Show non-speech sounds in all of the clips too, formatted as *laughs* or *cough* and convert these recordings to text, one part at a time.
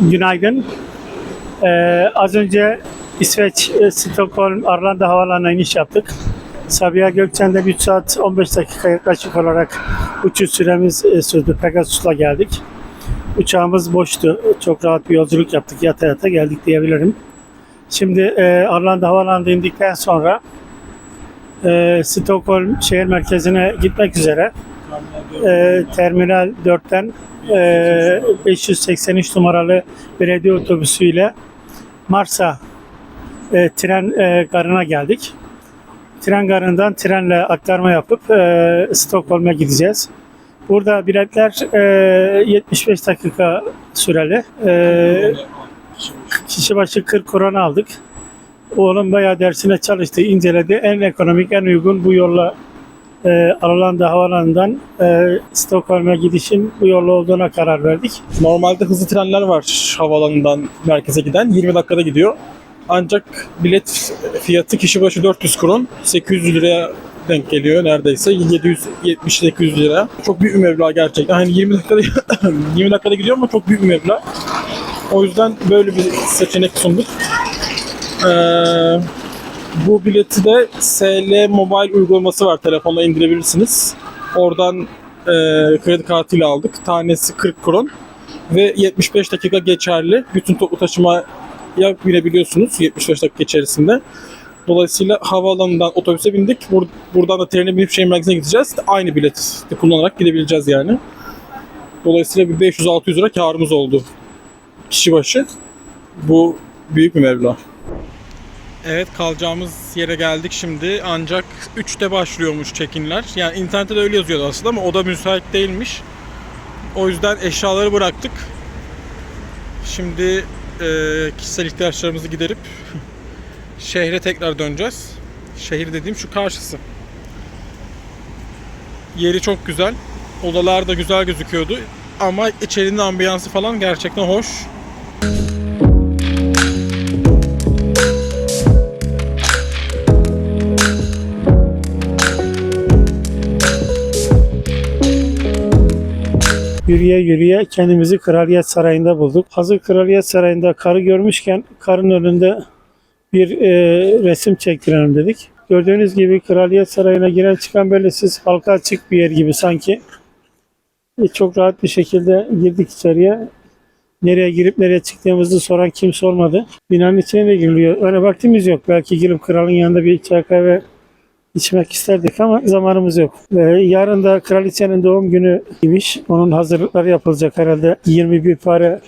Günaydın. Ee, az önce İsveç, e, Stockholm, Arlanda havalarına iniş yaptık. Sabiha Gökçen'de 3 saat 15 dakika yaklaşık olarak uçuş süremiz e, sürdü. Pegasus'la geldik. Uçağımız boştu. Çok rahat bir yolculuk yaptık. Yata yata geldik diyebilirim. Şimdi e, Arlanda havalanında indikten sonra e, Stockholm şehir merkezine gitmek üzere e, Terminal 4'ten e, 583 numaralı belediye otobüsüyle Mars'a e, tren e, garına geldik. Tren garından trenle aktarma yapıp e, Stockholm'a gideceğiz. Burada biletler e, 75 dakika süreli. E, kişi başı 40 korona aldık. Oğlum bayağı dersine çalıştı, inceledi. En ekonomik, en uygun bu yolla e, Arlanda Havalanı'ndan e, Stockholm'a gidişin bu yolla olduğuna karar verdik. Normalde hızlı trenler var havaalanından merkeze giden. 20 dakikada gidiyor. Ancak bilet fiyatı kişi başı 400 kron. 800 liraya denk geliyor neredeyse. 770-800 lira. Çok büyük bir meblağ gerçekten. Hani 20 dakikada *laughs* 20 dakikada gidiyor ama çok büyük bir meblağ. O yüzden böyle bir seçenek sunduk. Ee, bu bileti de SL Mobile uygulaması var. Telefonla indirebilirsiniz. Oradan e, kredi kartıyla aldık. Tanesi 40 kron ve 75 dakika geçerli. Bütün toplu taşımaya binebiliyorsunuz 75 dakika içerisinde. Dolayısıyla havaalanından otobüse bindik. Bur- buradan da trene binip şehir merkezine gideceğiz. Aynı bileti kullanarak gidebileceğiz yani. Dolayısıyla bir 500-600 lira karımız oldu kişi başı. Bu büyük bir meblağ. Evet kalacağımız yere geldik şimdi ancak 3'te başlıyormuş check-inler. Yani internette de öyle yazıyordu aslında ama o da müsait değilmiş. O yüzden eşyaları bıraktık. Şimdi e, kişisel ihtiyaçlarımızı giderip *laughs* şehre tekrar döneceğiz. Şehir dediğim şu karşısı. Yeri çok güzel. Odalar da güzel gözüküyordu. Ama içerinin ambiyansı falan gerçekten hoş. Yürüye yürüye kendimizi Kraliyet Sarayı'nda bulduk. Hazır Kraliyet Sarayı'nda karı görmüşken karın önünde bir e, resim çektirelim dedik. Gördüğünüz gibi Kraliyet Sarayı'na giren çıkan böyle siz halka açık bir yer gibi sanki. E, çok rahat bir şekilde girdik içeriye. Nereye girip nereye çıktığımızı soran kimse olmadı. Binanın içine de giriliyor. Öyle vaktimiz yok. Belki girip kralın yanında bir çay kahve içmek isterdik ama zamanımız yok. Ee, yarın da kraliçenin doğum günü imiş. Onun hazırlıkları yapılacak herhalde. 21 pare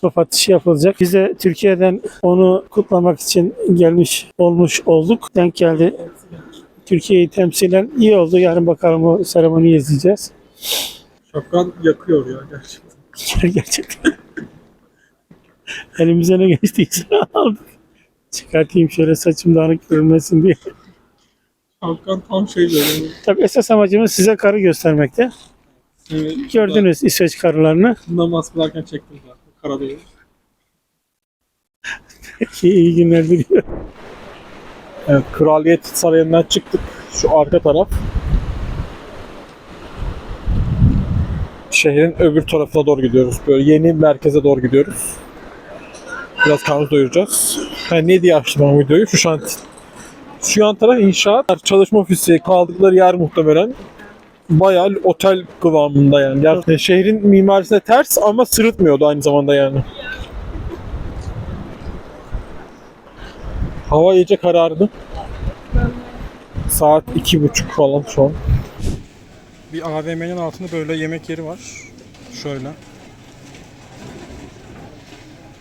top atışı yapılacak. Biz de Türkiye'den onu kutlamak için gelmiş olmuş olduk. Denk geldi. Türkiye'yi temsilen iyi oldu. Yarın bakalım o seremoniyi izleyeceğiz. Şapkan yakıyor ya gerçekten. *laughs* Gerçekten. Elimize ne geçtiyse aldık. Çıkartayım şöyle saçım dağınık görünmesin diye. Şapkan tam şey böyle. Tabii esas amacımız size karı göstermekte. Evet, Gördünüz İsveç karılarını. Namaz kılarken çektim zaten. Karadayı. İyi, iyi günler diliyorum. Evet, Kraliyet Sarayı'ndan çıktık. Şu arka taraf. Şehrin öbür tarafına doğru gidiyoruz. Böyle yeni merkeze doğru gidiyoruz. Biraz karnımızı doyuracağız. Ha, ne diye açtım ben bu videoyu? Şu şanti. Şu yan taraf inşaat, çalışma ofisi, kaldıkları yer muhtemelen. Bayağı otel kıvamında yani. Gerçekten şehrin mimarisine ters ama sırıtmıyordu aynı zamanda yani. Hava iyice karardı. Saat iki buçuk falan şu an. Bir AVM'nin altında böyle yemek yeri var. Şöyle.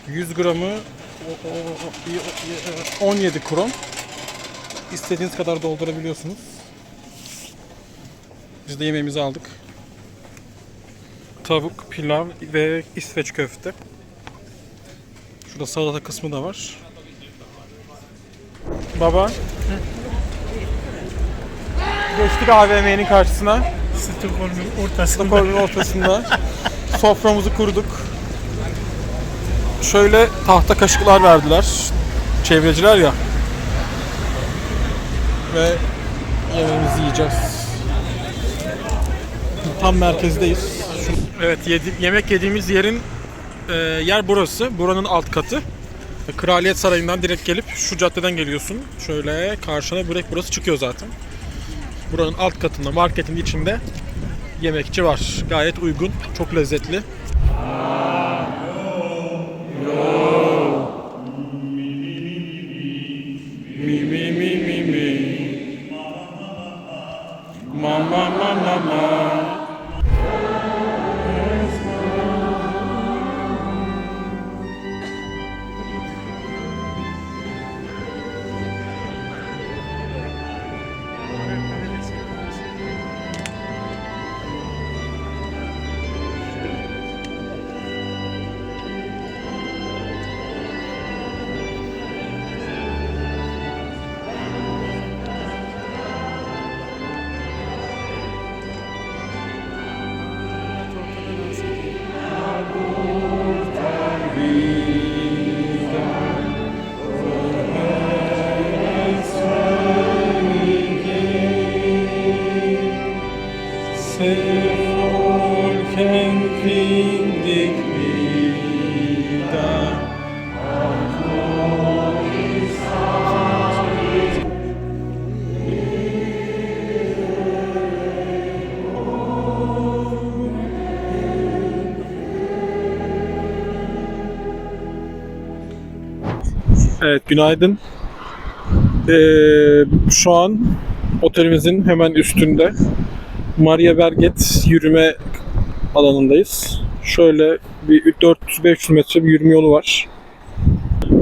100 gramı o- o- o- 17 kron. İstediğiniz kadar doldurabiliyorsunuz. Biz de yemeğimizi aldık. Tavuk, pilav ve İsveç köfte. Şurada salata kısmı da var. Baba. Geçtik AVM'nin karşısına. Stockholm'un ortasında. Stockholm'un ortasında. Soframızı kurduk. Şöyle tahta kaşıklar verdiler. Çevreciler ya. Ve yemeğimizi yiyeceğiz. Tam merkezdeyiz. Evet yedi, yemek yediğimiz yerin e, yer burası. Buranın alt katı. Kraliyet Sarayı'ndan direkt gelip şu caddeden geliyorsun. Şöyle karşına direkt burası çıkıyor zaten. Buranın alt katında marketin içinde yemekçi var. Gayet uygun, çok lezzetli. Mi Evet, günaydın. Ee, şu an otelimizin hemen üstünde Maria Berget yürüme alanındayız. Şöyle bir 400-500 metre bir yürüme yolu var.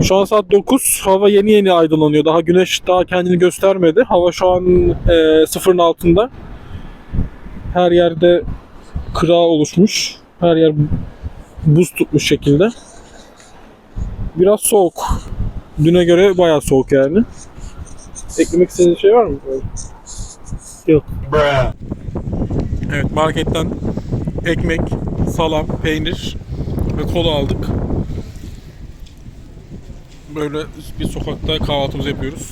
Şu an saat 9. Hava yeni yeni aydınlanıyor. Daha güneş daha kendini göstermedi. Hava şu an e, sıfırın altında. Her yerde kıra oluşmuş. Her yer buz tutmuş şekilde. Biraz soğuk. Düne göre bayağı soğuk yani. Eklemek istediğiniz şey var mı? Yok. Evet marketten ekmek, salam, peynir ve kola aldık. Böyle bir sokakta kahvaltımızı yapıyoruz.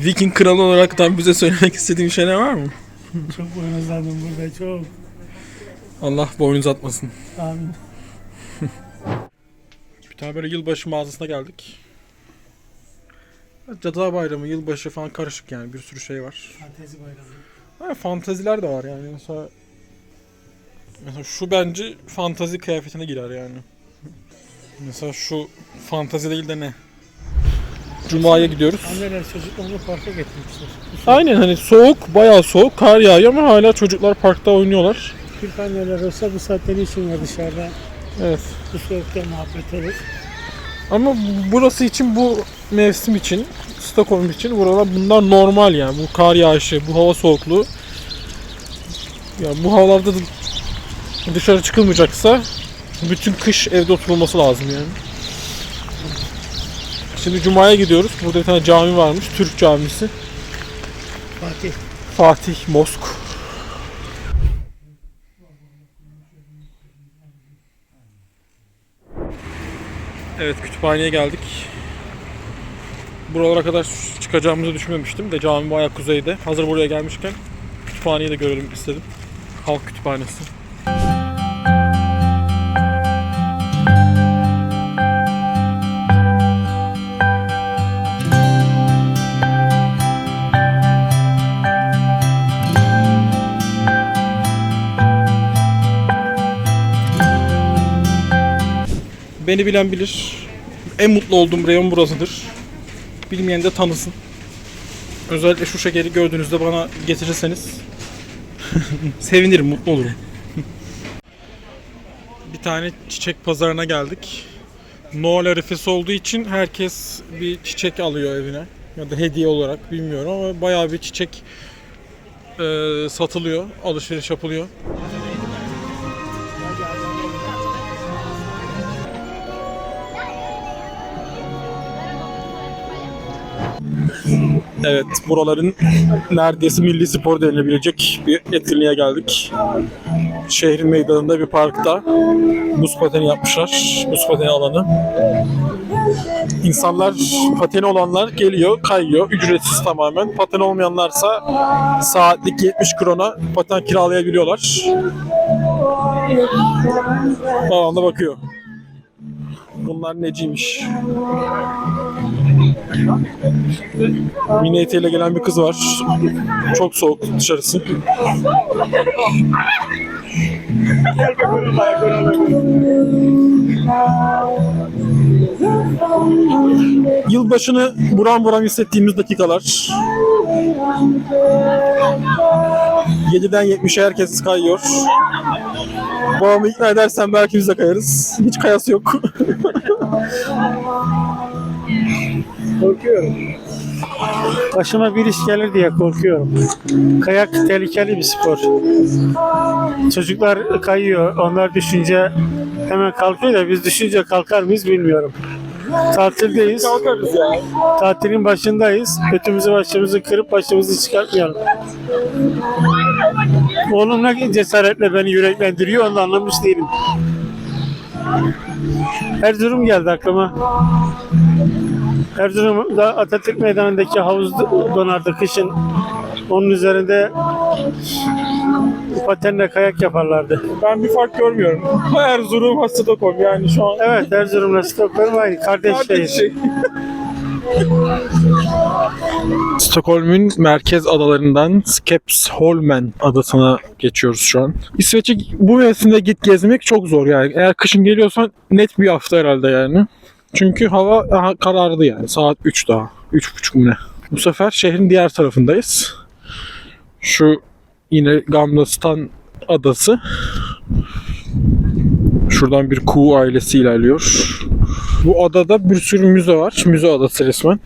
*laughs* Viking kralı olaraktan bize söylemek istediğin şeyler var mı? Çok boynuzlandım burada çok. Allah boynuz atmasın. Amin. Bir tane böyle yılbaşı mağazasına geldik. Cadılar Bayramı, yılbaşı falan karışık yani bir sürü şey var. Fantezi bayramı. Ha, fantaziler de var yani. Mesela, mesela şu bence fantazi kıyafetine girer yani. *laughs* Mesela şu fantazi değil de ne? Cuma'ya gidiyoruz. Anneler çocuklarını parka getirmişler. Aynen hani soğuk, bayağı soğuk, kar yağıyor ama hala çocuklar parkta oynuyorlar. Türk anneler olsa bu saatte için ya dışarıda Evet. bu soğukta muhabbet olur. Ama bu- burası için bu mevsim için, Stockholm için buralar bunlar normal yani. Bu kar yağışı, bu hava soğukluğu. Ya bu havalarda da dışarı çıkılmayacaksa bütün kış evde oturulması lazım yani. Şimdi Cuma'ya gidiyoruz. Burada bir tane cami varmış. Türk camisi. Fatih. Fatih Mosk. Evet kütüphaneye geldik. Buralara kadar çıkacağımızı düşünmemiştim de cami bayağı kuzeyde. Hazır buraya gelmişken kütüphaneyi de görelim istedim. Halk kütüphanesi. Beni bilen bilir. En mutlu olduğum reyon burasıdır. Bilmeyen de tanısın. Özellikle şu şekeri gördüğünüzde bana getirirseniz *laughs* sevinirim, mutlu olurum. *laughs* bir tane çiçek pazarına geldik. Noel arifesi olduğu için herkes bir çiçek alıyor evine. Ya da hediye olarak bilmiyorum ama bayağı bir çiçek e, satılıyor, alışveriş yapılıyor. Evet, buraların neredeyse milli spor denilebilecek bir etkinliğe geldik. Şehrin meydanında bir parkta buz pateni yapmışlar. Buz pateni alanı. İnsanlar pateni olanlar geliyor, kayıyor. Ücretsiz tamamen. Paten olmayanlarsa saatlik 70 krona paten kiralayabiliyorlar. Babam da bakıyor. Bunlar neciymiş? Mini eteğiyle gelen bir kız var. Çok soğuk dışarısı. Yılbaşını buram buram hissettiğimiz dakikalar. 7'den 70'e herkes kayıyor. Babamı ikna edersen belki biz de kayarız. Hiç kayası yok. *laughs* Korkuyorum. Başıma bir iş gelir diye korkuyorum. Kayak tehlikeli bir spor. Çocuklar kayıyor. Onlar düşünce hemen kalkıyor da biz düşünce kalkar mıyız bilmiyorum. Tatildeyiz. Tatilin başındayız. Götümüzü başımızı kırıp başımızı çıkartmayalım. Oğlum ne cesaretle beni yüreklendiriyor onu anlamış değilim. Erzurum geldi aklıma. Erzurum'da Atatürk Meydanı'ndaki havuz donardı kışın. Onun üzerinde patenle kayak yaparlardı. Ben bir fark görmüyorum. Erzurum, ha Stockholm yani şu an. Evet Erzurum'la Stockholm aynı kardeş şehir. şey. *laughs* Stockholm'un merkez adalarından Skepsholmen adasına geçiyoruz şu an. İsveç'e bu mevsimde git gezmek çok zor yani. Eğer kışın geliyorsan net bir hafta herhalde yani. Çünkü hava daha karardı yani. Saat 3 daha. 3.30 mu ne? Bu sefer şehrin diğer tarafındayız. Şu yine Gamlastan adası. Şuradan bir kuğu ailesi ilerliyor. Bu adada bir sürü müze var. Müze adası resmen.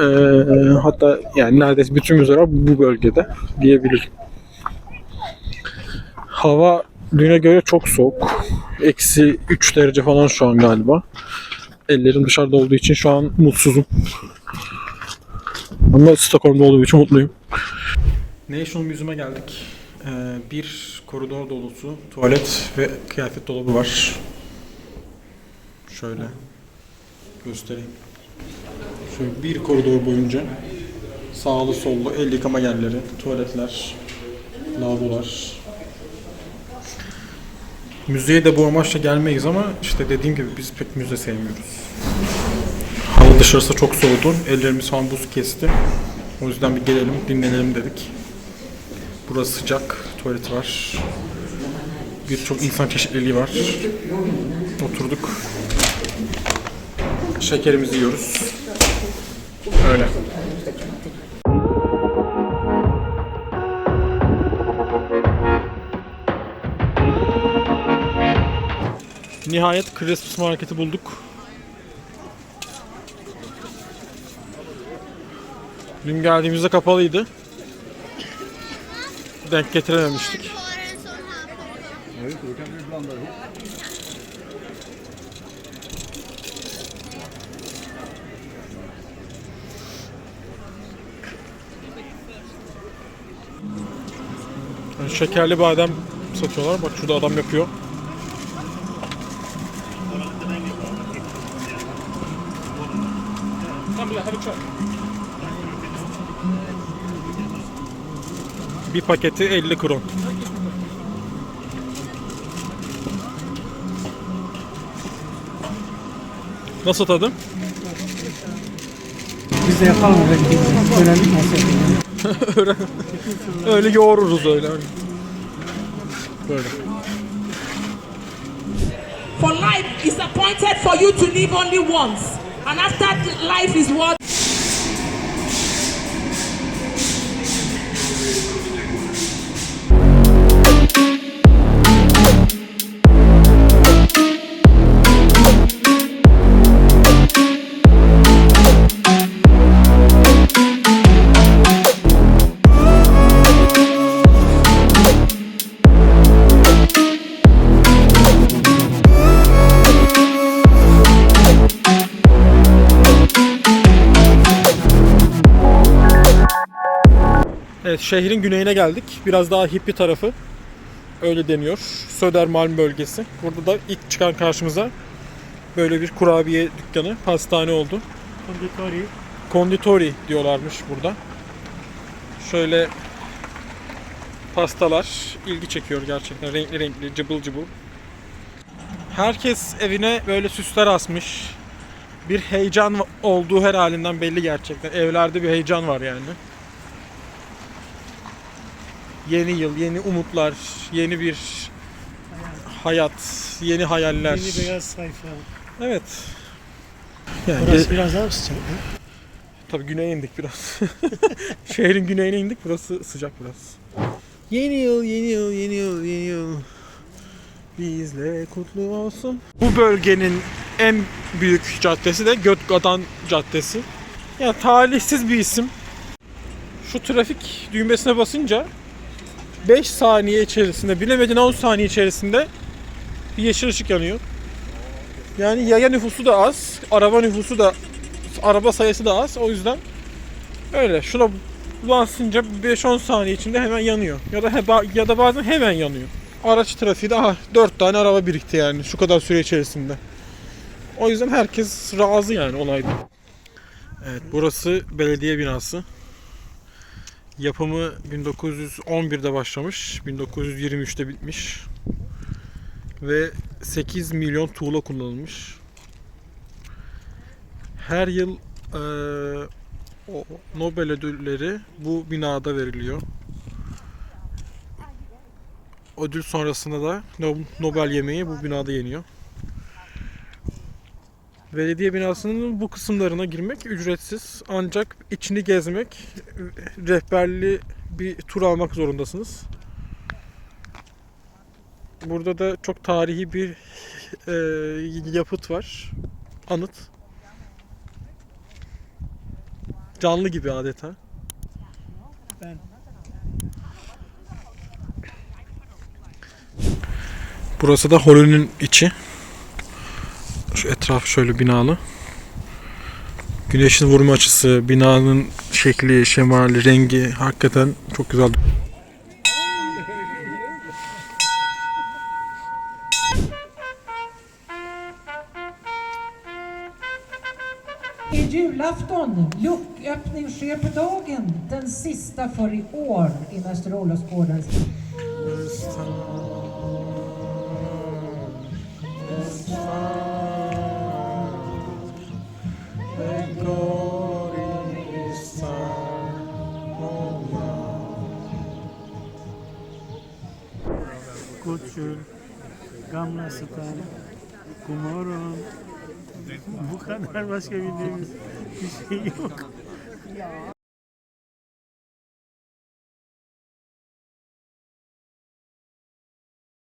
Ee, hatta yani neredeyse bütün müzeler bu bölgede diyebilirim. Hava düne göre çok soğuk. Eksi 3 derece falan şu an galiba. Ellerim dışarıda olduğu için şu an mutsuzum. Ama Stockholm'da olduğu için mutluyum. National Museum'a geldik. Ee, bir koridor dolusu tuvalet ve kıyafet dolabı var. Şöyle göstereyim. Şöyle bir koridor boyunca sağlı sollu el yıkama yerleri, tuvaletler, lavabolar. Müzeye de bu amaçla gelmeyiz ama işte dediğim gibi biz pek müze sevmiyoruz. Hava dışarısı çok soğudu. Ellerimiz falan buz kesti. O yüzden bir gelelim, dinlenelim dedik. Burası sıcak, tuvalet var. Birçok insan çeşitliliği var. Oturduk. Şekerimizi yiyoruz. Öyle. Nihayet Christmas marketi bulduk. Dün geldiğimizde kapalıydı. Denk getirememiştik. Şekerli badem satıyorlar. Bak şurada adam yapıyor. Bir paketi 50 kron. Nasıl tadı? Biz de yapalım öyle Dönelim *laughs* nasıl Öyle yoğururuz öyle. Böyle. For life is appointed for you to live only once. And after life is what Evet şehrin güneyine geldik. Biraz daha hippi tarafı. Öyle deniyor. Södermalm bölgesi. Burada da ilk çıkan karşımıza böyle bir kurabiye dükkanı, pastane oldu. Konditori. Konditori diyorlarmış burada. Şöyle pastalar ilgi çekiyor gerçekten. Renkli renkli, cıbıl cıbıl. Herkes evine böyle süsler asmış. Bir heyecan olduğu her halinden belli gerçekten. Evlerde bir heyecan var yani. Yeni yıl, yeni umutlar, yeni bir hayat, yeni hayaller. Yeni beyaz sayfa. Evet. Yani Burası biraz daha sıcak. ha? Tabii güneye indik biraz. *laughs* Şehrin güneyine indik. Burası sıcak biraz. Yeni yıl, yeni yıl, yeni yıl, yeni yıl. Bizle kutlu olsun. Bu bölgenin en büyük caddesi de Götgadan Caddesi. Ya talihsiz bir isim. Şu trafik düğmesine basınca 5 saniye içerisinde, bilemedin 10 saniye içerisinde bir yeşil ışık yanıyor. Yani yaya nüfusu da az, araba nüfusu da araba sayısı da az. O yüzden öyle. Şuna basınca 5-10 saniye içinde hemen yanıyor. Ya da heba- ya da bazen hemen yanıyor. Araç trafiği de aha 4 tane araba birikti yani şu kadar süre içerisinde. O yüzden herkes razı yani olaydan. Evet burası belediye binası. Yapımı 1911'de başlamış, 1923'te bitmiş. Ve 8 milyon tuğla kullanılmış her yıl eee, o Nobel ödülleri bu binada veriliyor. Ödül sonrasında da No- Nobel yemeği bu binada yeniyor. Belediye binasının bu kısımlarına girmek ücretsiz ancak içini gezmek rehberli bir tur almak zorundasınız. Burada da çok tarihi bir eee, yapıt var. Anıt. Canlı gibi adeta. Ben. Burası da holünün içi. Şu etraf şöyle binalı. Güneşin vurma açısı, binanın şekli, şemali, rengi hakikaten çok güzel. julafton. Lucköppning sker på dagen. Den sista för i år i Mäster Olofsgårdens God Şöyle Gamla Sultan, Kumorum. Bu kadar başka bildiğimiz bir şey yok.